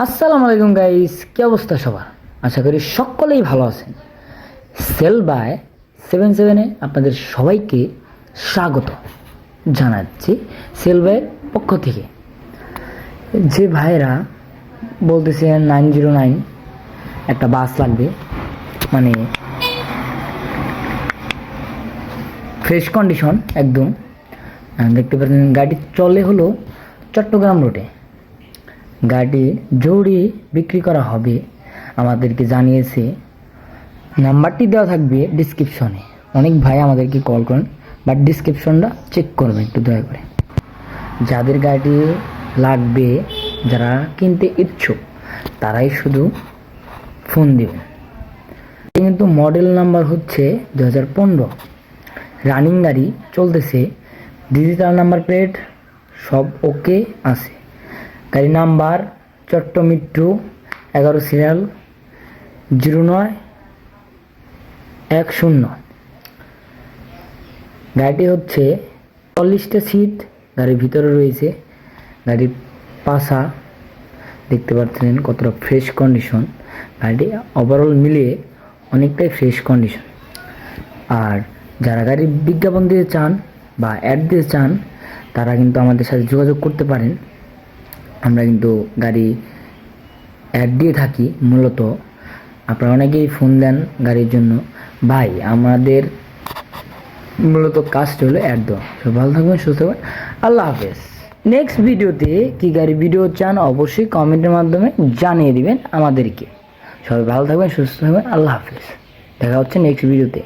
আসসালামু আলাইকুম গাইস, কি অবস্থা সবার? আশা করি সকলেই ভালো আছেন। সেল বাই সেভেন সেভেনে আপনাদের সবাইকে স্বাগত জানাচ্ছি সেল বাইয়ের পক্ষ থেকে। যে ভাইরা বলতেছে নাইন জিরো নাইন, একটা বাস লাগবে মানে ফ্রেশ কন্ডিশন একদম। দেখতে পাচ্ছেন গাড়ি চলে হলো চট্টগ্রাম রোডে। গাড়ি জরুরি বিক্রি করা হবে। আমাদেরকে জানিয়েছে। নাম্বারটি দেওয়া থাকবে ডিসক্রিপশনে অনেক ভাই আমাদেরকে কল করেন বাট ডিসক্রিপশনটা চেক করবেন একটু দয়া করে। যাদের গাড়ি লাগবে, যারা কিনতে ইচ্ছুক, তারাই শুধু ফোন দেবেন। কিন্তু মডেল নাম্বার হচ্ছে দু হাজার পনেরো। রানিং গাড়ি চলতেছে ডিজিটাল নাম্বার প্লেট সব ওকে আছে। গাড়ি নাম্বার চট্টমিট্টু এগারো সিরিয়াল জিরো নয় এক শূন্য। গাড়িটি হচ্ছে চল্লিশটা সিট, গাড়ির ভিতরে রয়েছে গাড়ির পাশা। দেখতে পাচ্ছেন কতটা ফ্রেশ কন্ডিশন গাড়িটি ওভারঅল মিলিয়ে অনেকটাই ফ্রেশ কন্ডিশন আর যারা গাড়ির বিজ্ঞাপন দিতে চান বা অ্যাড দিতে চান, তারা কিন্তু আমাদের সাথে যোগাযোগ করতে পারেন। আমরা কিন্তু গাড়ি অ্যাড দিয়ে থাকি মূলত। আপনারা অনেকেই ফোন দেন গাড়ির জন্য। ভাই, আমাদের মূলত কাজটা হলো অ্যাড দেওয়া। সবাই ভালো থাকবেন, সুস্থ থাকবেন। আল্লাহ হাফেজ। নেক্সট ভিডিওতে কি গাড়ি ভিডিও চান অবশ্যই কমেন্টের মাধ্যমে জানিয়ে দিবেন আমাদেরকে। সবাই ভালো থাকবেন, সুস্থ থাকবেন। আল্লাহ হাফেজ। দেখা হচ্ছে নেক্সট ভিডিওতে